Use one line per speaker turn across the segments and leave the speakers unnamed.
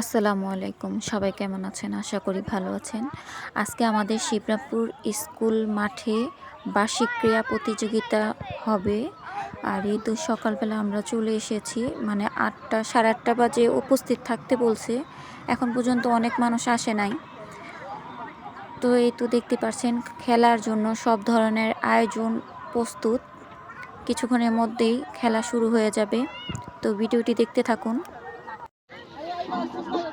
আসসালামু আলাইকুম। সবাই কেমন আছেন? আশা করি ভালো আছেন। আজকে আমাদের শিবরাপুর স্কুল মাঠে বার্ষিক ক্রীড়া প্রতিযোগিতা হবে। আর এই তো সকালবেলা আমরা চলে এসেছি। মানে আটটা, সাড়ে আটটা বাজে উপস্থিত থাকতে বলছে। এখন পর্যন্ত অনেক মানুষ আসে নাই। তো এই তো দেখতে পাচ্ছেন, খেলার জন্য সব ধরনের আয়োজন প্রস্তুত। কিছুক্ষণের মধ্যেই খেলা শুরু হয়ে যাবে। তো ভিডিওটি দেখতে থাকুন। Thank you.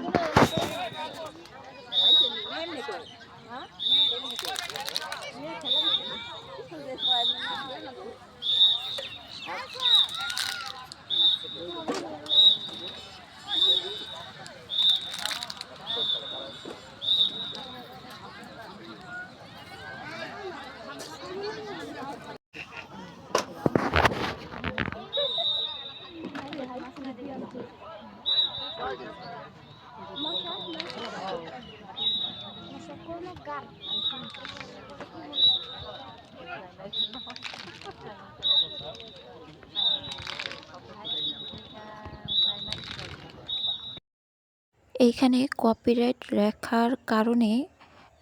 এইখানে কপিরাইট লেখার কারণে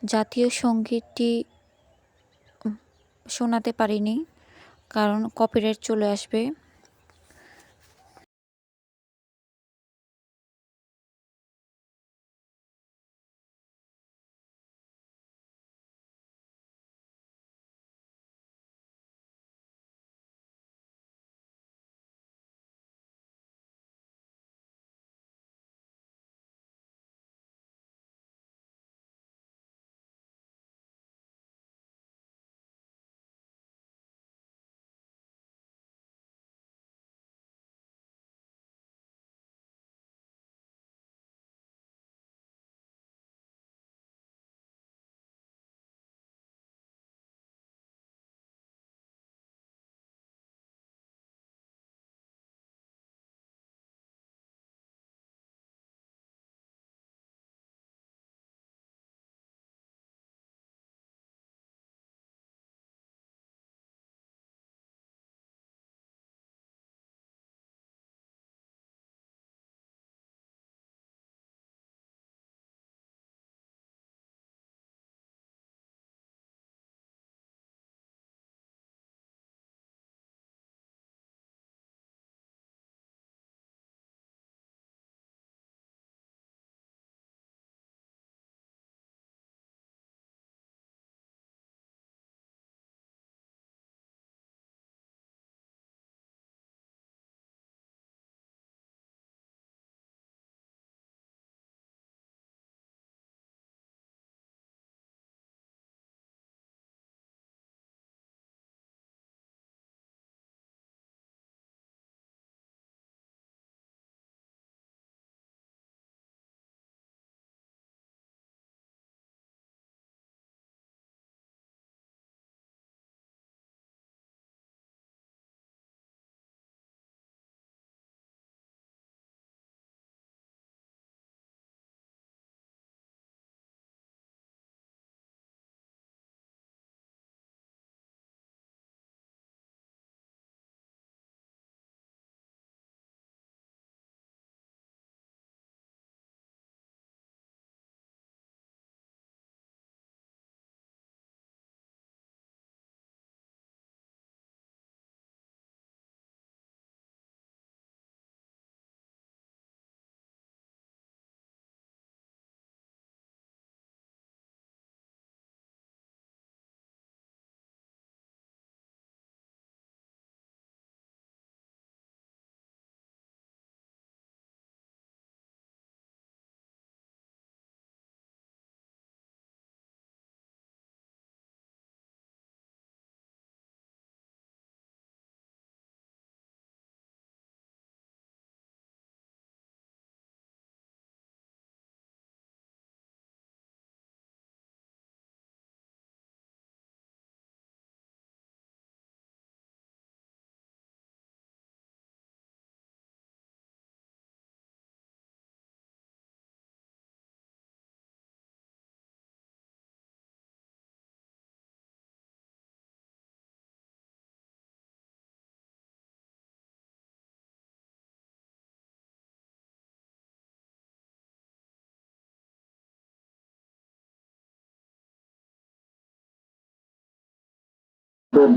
জাতীয় সঙ্গীতটি শোনাতে পারিনি কারণ কপিরাইট চলে আসবে।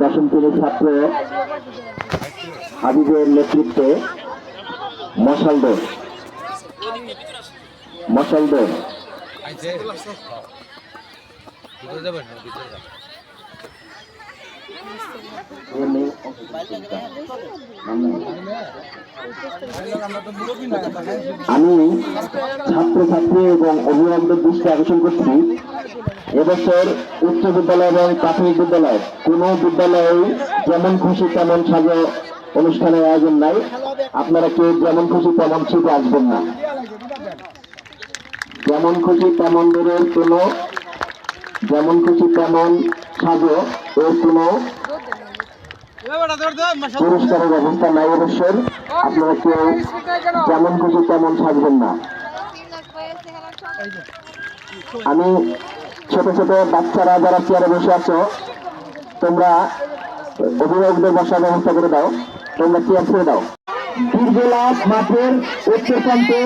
দশম শ্রেণির ছাত্র হাবিবের নেতৃত্বে মশাল দৌড় মশাল দৌড় আমি ছাত্রছাত্রী এবং অভিভাবকদের দৃষ্টি আকর্ষণ করছি। এবছর উচ্চ বিদ্যালয় এবং প্রাথমিক বিদ্যালয়, কোনো বিদ্যালয়ে যেমন খুশি তেমন সাজো অনুষ্ঠানের আয়োজন নাই। আপনারা কেউ যেমন খুশি তেমন ছিটে আসবেন না। যেমন খুশি তেমন দূরের কোনো যেমন খুশি তেমন সাজো, এর কোনো পুরস্কারের ব্যবস্থা নাই অবশ্যই। আপনারা কেউ যেমন খুশি তেমন সাজবেন না। আমি ছোট ছোট বাচ্চারা যারা চেয়ারে বসে আছো, তোমরা অভিভাবকদের বসার ব্যবস্থা করে দাও। তোমরা চেয়ার ছেড়ে দাও। বীরগোলা মাঠের উত্তর প্রান্তে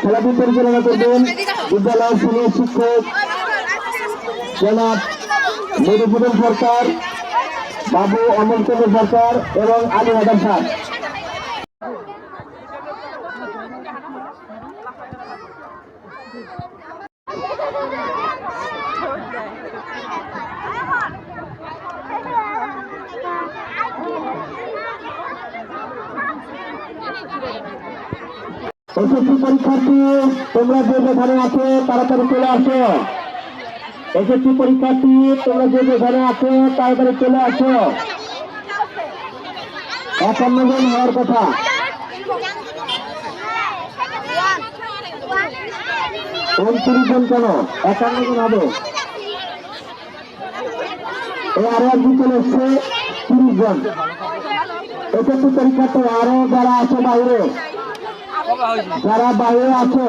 খেলাটি পরিচালনা করবেন বিদ্যালয়ের শিক্ষক জনাব মধুসূদন সরকার, বাবু অমল চন্দ্র সরকার এবং আলী সাহ এসএসসি পরীক্ষার্থী, তোমরা যে যেখানে আছো, তাড়াতাড়ি চলে আসো। এসএসসি পরীক্ষার্থী, তোমরা যে যেখানে আছো, তাড়াতাড়ি চলে আসো। একান্ন জন হওয়ার কথা। উনত্রিশ জন কেন? একান্ন জন হবে। আরও একদিন চলে এসছে, তিরিশ জন। পরীক্ষার্থী আরও যারা আছে বাইরে, যারা বাইরে আছে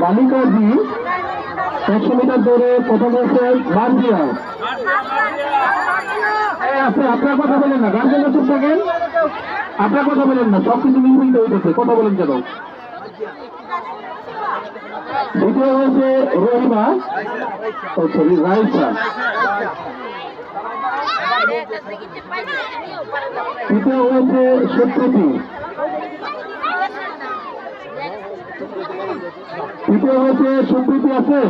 বালিকা জি একশো মিটার দৌড়ে প্রথম হচ্ছে এই আছে আপনার কথা বলেন না গার্জেনরা চুপ থাকেন। আপনার কথা বলেন না সব কিছু নির্মিত হইতেছে কথা বলেন কেন? দ্বিতীয় হয়েছে রহিমা ও সরি রাইসা। তৃতীয় হয়েছে সত্যতি তৃতীয় হয়েছে সুপ্রীতি আছে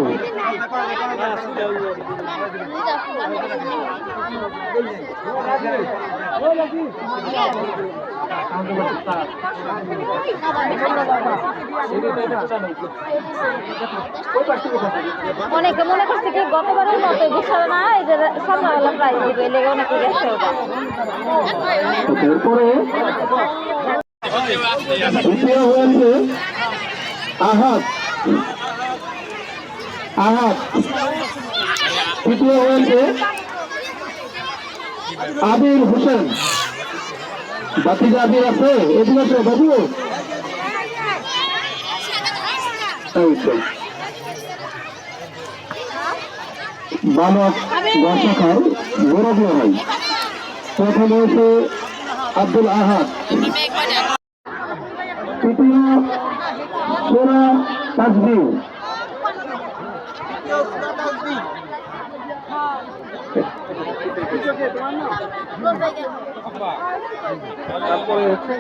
অনেকে মনে করছে কি গতবারের মতো বুঝছে না, এই যে সন্ধ্যাবেলা প্রাইজ দিবে, লেগে অনেকে গেছে
আবির হোসেন। বাতিজা আবির আছে এদিকে আছে বাবু। বালক বর্ষাকার গৌরব ভাই প্রথম হয়েছে আব্দুল আহাদ। তৃতীয় সোনা তাজবি তারপরে হচ্ছে